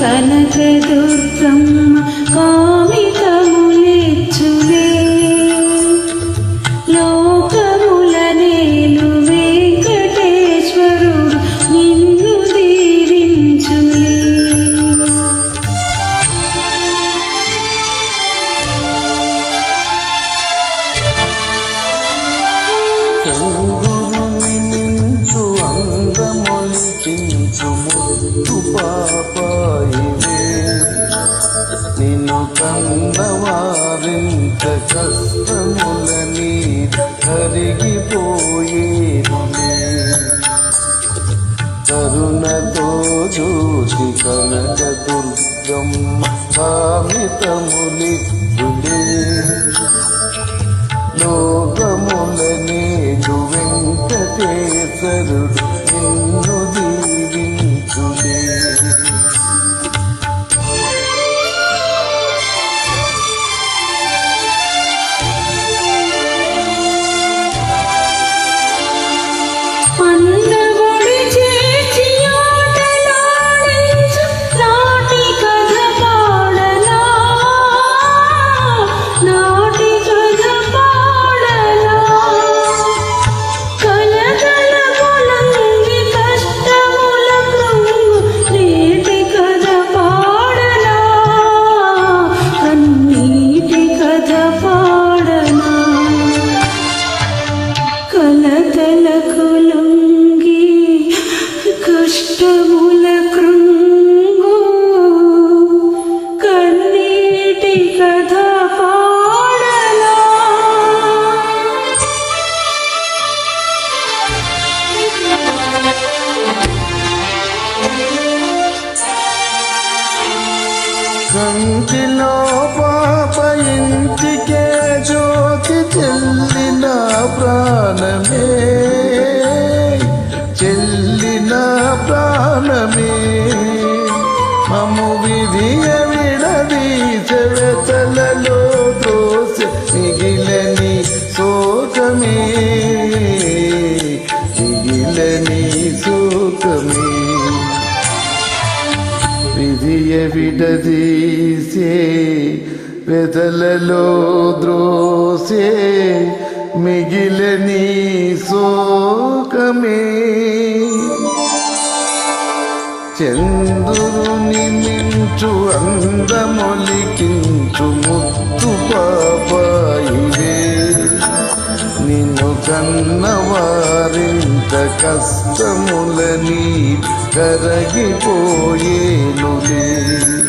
కనకదుర్గమ్మ ముద్దు పాపాయివే. నిన్ను కన్నవారింత కష్టముల మీద కరిగిపోయేనులే కరుణతో చూసి కనక దుర్గమ్మ కామితములిద్దులే లోకముల నీడు వెంకటేశ్వరుడు కలతలకు లొంగి కష్టముల కృంగు కన్నీటి కథ పాడలా. కంటిలో పాప ఇంటికే జ్యోతి ప్రాణమే చెల్లిన ప్రాణమే. మము విధియ విడదీస వెతలలో దోస మిగిలని శోకమే మిగిలని శోకమే. విధియ విడదీసే వెదలలో ద్రోసే మిగిలని శోకమే. చంద్రుని మించు అందమొలికించు ముత్తు పాపాయివే. నిన్ను కన్నవారింత కష్టములని కరగిపోయేనులే.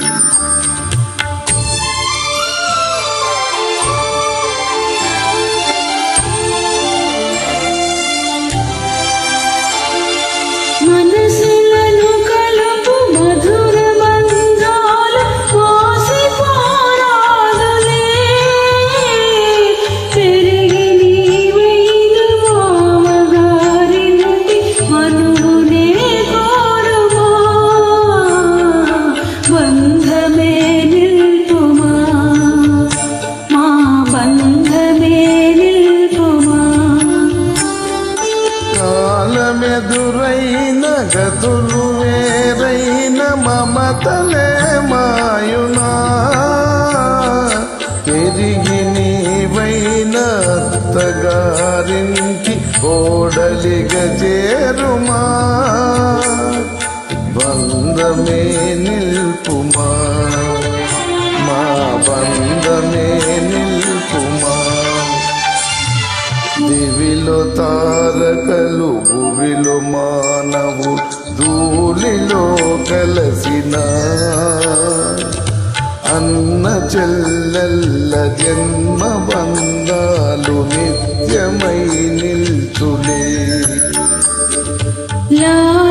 అత్తగారింటి కోడలిగ చేరుమా? బంధమే నిల్పుమా? మా బంధమే నిల్పుమా? దివిలో తారకలు భువిలో మానవు ధూళిలో కలసిన? అన్న చెల్లెల్ల జన్మ బంధాలు నిత్యమై నిల్చులే లాలి